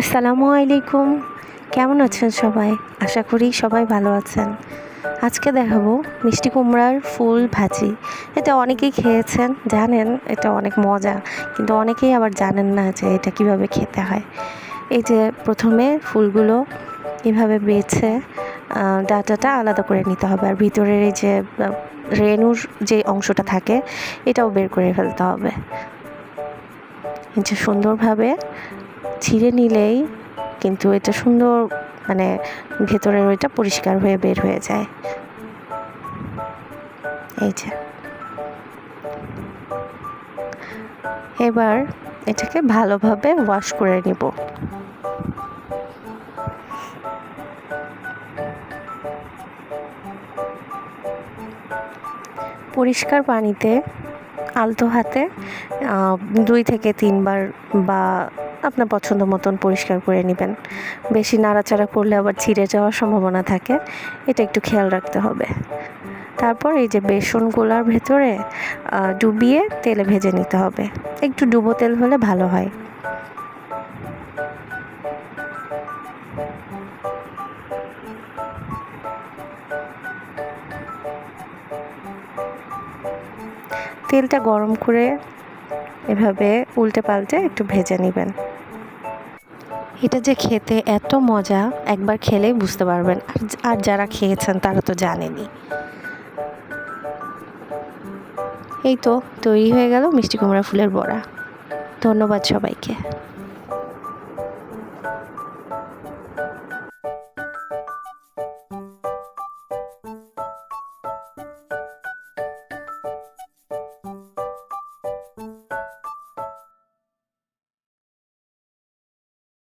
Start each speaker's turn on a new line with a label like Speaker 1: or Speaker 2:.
Speaker 1: আসসালামু আলাইকুম। কেমন আছেন সবাই? আশা করি সবাই ভালো আছেন। আজকে দেখাবো মিষ্টি কুমড়ার ফুল ভাজি। এটা অনেকেই খেয়েছেন, জানেন এটা অনেক মজা, কিন্তু অনেকেই আবার জানেন না যে এটা কীভাবে খেতে হয়। এই যে প্রথমে ফুলগুলো এভাবে বেছে ডাটাটা আলাদা করে নিতে হবে, আর ভিতরের এই যে রেণুর যে অংশটা থাকে, এটাও বের করে ফেলতে হবে। যে সুন্দরভাবে ছিঁড়ে নিলেই কিন্তু এটা সুন্দর মানে ভেতরের ওইটা পরিষ্কার হয়ে বের হয়ে যায়। এই যে। এবার এটাকে ভালোভাবে ওয়াশ করে নিব। পরিষ্কার পানিতে আলতো হাতে দুই থেকে তিনবার বা আপনার পছন্দ মতন পরিষ্কার করে নেবেন। বেশি নাড়াচাড়া করলে আবার ছিঁড়ে যাওয়ার সম্ভাবনা থাকে। এটা একটু খেয়াল রাখতে হবে। তারপর এই যে বেসন গোলার ভেতরে ডুবিয়ে তেলে ভেজে নিতে হবে। একটু ডুবো তেল হলে ভালো হয়। তেলটা গরম করে এভাবে উল্টে পাল্টে একটু ভেজে নেবেন। এটা যে খেতে এত মজা, একবার খেলেই বুঝতে পারবেন। আর যারা খেয়েছেন, তারা তো জানেনি এই তো, তৈরি হয়ে গেল মিষ্টি কুমড়া ফুলের বড়া। ধন্যবাদ সবাইকে।